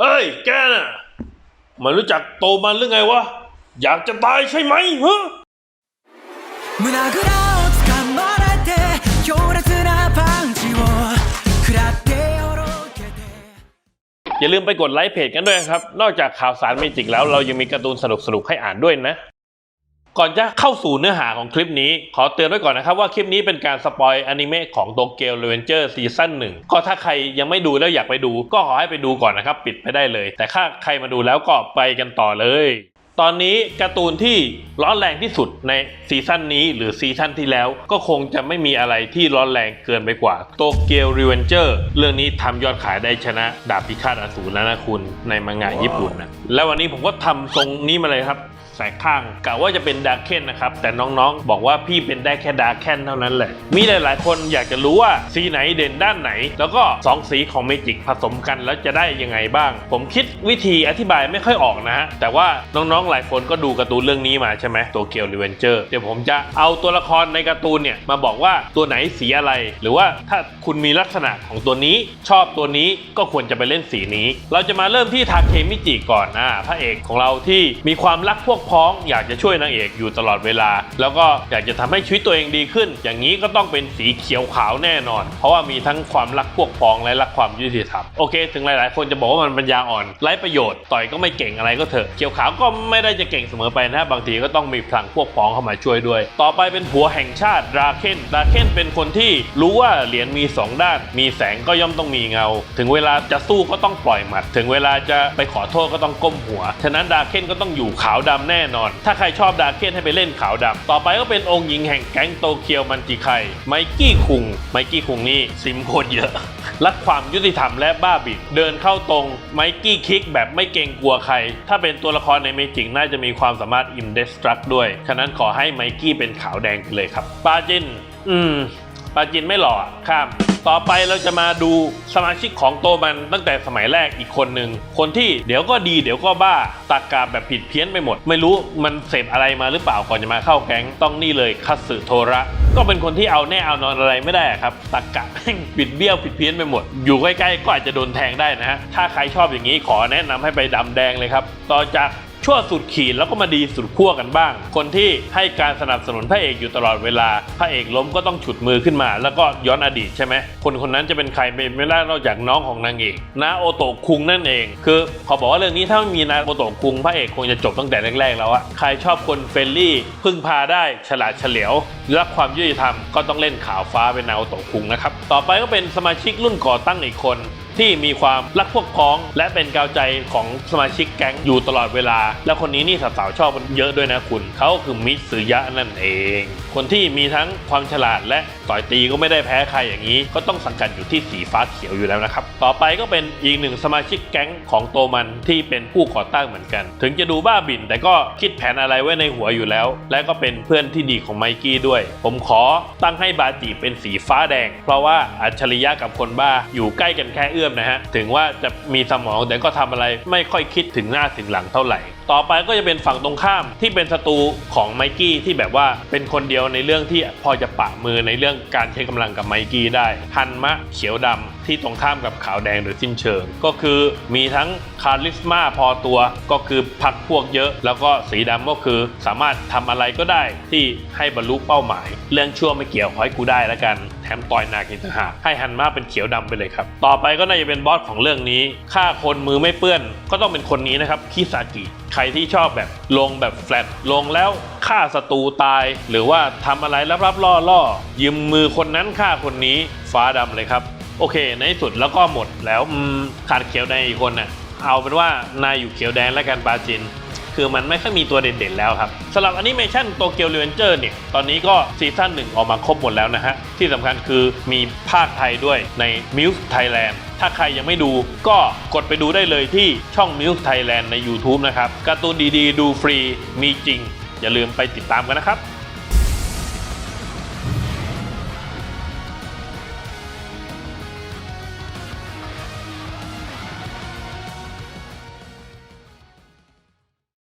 เอ้ย แกน่ะมันรู้จักโตมันหรือไงวะ อยากจะตายใช่ไหมฮะ 胸ぐらを掴まれて強烈なパンチを食らってよろけて อย่าลืมไปกดไลค์เพจกันด้วยนะครับ นอกจากข่าวสารเมจิกแล้วเรายังมีการ์ตูนสนุกๆให้อ่านด้วยนะ ก่อนจะเข้าสู่เนื้อหาของคลิปนี้ ขอเตือนไว้ก่อนนะครับว่าคลิปนี้เป็นการสปอยอนิเมะของโตเกียวเรเวนเจอร์ซีซั่นหนึ่งก็ถ้าใครยังไม่ดูแล้วอยากไปดู ก็ขอให้ไปดูก่อนนะครับ ปิดไปได้เลย แต่ถ้าใครมาดูแล้วก็ไปกันต่อเลย ตอนนี้การ์ตูนที่ร้อนแรงที่สุดในซีซั่นนี้หรือซีซั่นที่แล้วก็คงจะไม่มีอะไรที่ร้อนแรงเกินไปกว่าโตเกียวรีเวนเจอร์เรื่องนี้ทำยอดขายได้ชนะ ดาบพิฆาตอสูรแล้วนะคุณในมังงะญี่ปุ่นนะแล้ววันนี้ผมก็ทำทรงนี้มาเลยครับ แสกข้างกะว่าจะเป็นดาร์เคนนะครับ แต่น้องๆ บอกว่าพี่เป็นได้แค่ดาร์เคนเท่านั้นแหละ มีหลายๆ คนอยากจะรู้ว่าสีไหนเด่นด้านไหน แล้วก็สองสีของเมจิกผสมกันแล้วจะได้ยังไงบ้าง ผมคิดวิธีอธิบายไม่ค่อยออกนะฮะ แต่ว่าน้องๆ หลายคนก็ดูการ์ตูนเรื่องนี้มาใช่ไหมตัวเกียวรีเวนเจอร์เดี๋ยวผมจะเอาตัวละครในการ์ตูนเนี่ยมาบอกว่าตัวไหนสีอะไร หรือว่าถ้าคุณมีลักษณะของตัวนี้ชอบตัวนี้ก็ควรจะไปเล่นสีนี้ เราจะมาเริ่มที่ทาเคมิจิก่อนอ่าพระเอกของเราที่มีความรักพวกพ้องอยากจะช่วยนางเอกอยู่ตลอดเวลา แล้วก็อยากจะทำให้ชีวิตตัวเองดีขึ้น อย่างนี้ก็ต้องเป็นสีเขียวขาวแน่นอน เพราะว่ามีทั้งความรักพวกพ้องและรักความยุติธรรมโอเค ถึงหลายๆ คนจะบอกว่ามันปัญญาอ่อนไร้ประโยชน์ต่อยก็ไม่เก่งอะไรก็เถอะเขียวขาวก็ไม่ได้จะเก่งเสมอไปนะบางทีก็ต้องมีพลังพวกพ้องเข้ามาช่วยด้วย ต่อไปเป็นผัวแห่งชาติราเคนราเคนเป็นคนที่รู้ว่าเหรียญมีสองด้าน มีแสงก็ย่อมต้องมีเงา ถึงเวลาจะสู้ก็ต้องปล่อยหมัด ถึงเวลาจะไปขอโทษก็ต้องก้มหัว ฉะนั้นดาเคนก็ต้องอยู่ขาวดำแน่นอน ถ้าใครชอบดาเคนให้ไปเล่นขาวดำต่อไปก็เป็นองค์หญิงแห่งแก๊งโตเกียวมันจิไคไมกี้คุงไมกี้คุงนี่ซิมโคตรเยอะรักความยุติธรรมและบ้าบินเดินเข้าตรงไมกี้คิกแบบไม่เกรงกลัวใคร ถ้าเป็นตัวละครในเมจิกน่าจะมีความสามารถอินเดสตรักด้วย ฉะนั้นขอให้ไมกี้เป็นขาวแดงไปเลยครับปาจิน อืมปาจินไม่หล่อข้าม ต่อไปเราจะมาดูสมาชิกของโตมันตั้งแต่สมัยแรกอีกคนหนึ่งคนที่เดี๋ยวก็ดีเดี๋ยวก็บ้าตากาแบบผิดเพี้ยนไปหมด ไม่รู้มันเสพอะไรมาหรือเปล่าก่อนจะมาเข้าแก๊งต้องนี่เลยคัตสึโทระ ก็เป็นคนที่เอาแน่เอานอนอะไรไม่ได้ครับตากะผิดเบี้ยวผิดเพี้ยนไปหมด อยู่ใกล้ๆก็อาจจะโดนแทงได้นะฮะถ้าใครชอบอย่างนี้ขอแนะนำให้ไปดำแดงเลยครับต่อจาก ชั่วสุดขีดแล้วก็มาดีสุดขั้วกันบ้าง คนที่ให้การสนับสนุนพระเอกอยู่ตลอดเวลา พระเอกล้มก็ต้องฉุดมือขึ้นมา แล้วก็ย้อนอดีตใช่ไหมคนคนนั้นจะเป็นใครไม่ได้นอกจากน้องของนางเอกนาโอโตะคุงนั่นเอง คือพอบอกว่าเรื่องนี้ถ้าไม่มีนาโอโตะคุงพระเอกคงจะจบตั้งแต่แรกๆแล้วอะใครชอบคนเฟรนลี่ พึ่งพาได้ฉลาดเฉลียวรักความยุติธรรมก็ต้องเล่นข่าวฟ้าเป็นนาโอโตะคุงนะครับต่อไปก็เป็นสมาชิกรุ่นก่อตั้งอีกคน ที่มีความรักพวกพ้อง และเป็นกาวใจของสมาชิกแก๊งอยู่ตลอดเวลา แล้วคนนี้นี่สาวๆชอบกันเยอะด้วยนะคุณ เขาคือมิตสึยะนั่นเอง คนที่มีทั้งความฉลาดและต่อยตีก็ไม่ได้แพ้ใครอย่างนี้ ก็ต้องสังกัดอยู่ที่สีฟ้าเขียวอยู่แล้วนะครับ ต่อไปก็เป็นอีกหนึ่งสมาชิกแก๊งของโตมันที่เป็นผู้ก่อตั้งเหมือนกัน ถึงจะดูบ้าบินแต่ก็คิดแผนอะไรไว้ในหัวอยู่แล้ว และก็เป็นเพื่อนที่ดีของไมกี้ด้วย ผมขอตั้งให้บาจิเป็นสีฟ้าแดง เพราะว่าอัจฉริยะกับคนบ้าอยู่ใกล้กันแค่เอื้อมนะฮะถึงว่าจะมีสมองแต่ก็ทำอะไรไม่ค่อยคิดถึงหน้าถึงหลังเท่าไหร่ ต่อไปก็จะเป็นฝั่งตรงข้ามที่เป็นศัตรูของไมกี้ที่แบบว่าเป็นคนเดียวในเรื่องที่พอจะปะมือในเรื่องการใช้กำลังกับไมกี้ได้ฮันมะเขียวดำที่ตรงข้ามกับขาวแดงโดยสิ้นเชิง ก็คือมีทั้งคาริสมาพอตัวก็คือพักพวกเยอะ แล้วก็สีดำก็คือสามารถทำอะไรก็ได้ที่ให้บรรลุเป้าหมาย เรื่องชั่วไม่เกี่ยวขอให้กูได้แล้วกันแถมต่อยหนักอีกต่างหากให้ฮันมาเป็นเขียวดำไปเลยครับ ต่อไปก็น่าจะเป็นบอสของเรื่องนี้ฆ่าคนมือไม่เปื้อน ก็ต้องเป็นคนนี้นะครับคิซากิรที่ชอบแบบลงแบบแฟลตลงแล้วฆ่าศัตรูตาย หรือว่าทำอะไรลับๆล่อๆยืมมือคนนั้นฆ่าคนนี้ฟ้าดำเลยครับ โอเค ในที่สุดแล้วก็หมดแล้วขาดเขียวแดงอีกคนน่ะเอาเป็นว่านายอยู่เขียวแดงและกันปาจิน คือมันไม่ค่อยมีตัวเด่นๆแล้วครับสำหรับแอนิเมชันโตเกียวเรนเจอร์เนี่ยตอนนี้ก็ซีซั่นหนึ่งออกมาครบหมดแล้วนะฮะที่สำคัญคือมีภาคไทยด้วยใน Muse Thailand ถ้าใครยังไม่ดูก็กดไปดูได้เลยที่ช่อง Muse Thailand ใน YouTube นะครับการ์ตูนดีๆ ดูฟรีมีจริง อย่าลืมไปติดตามกันนะครับ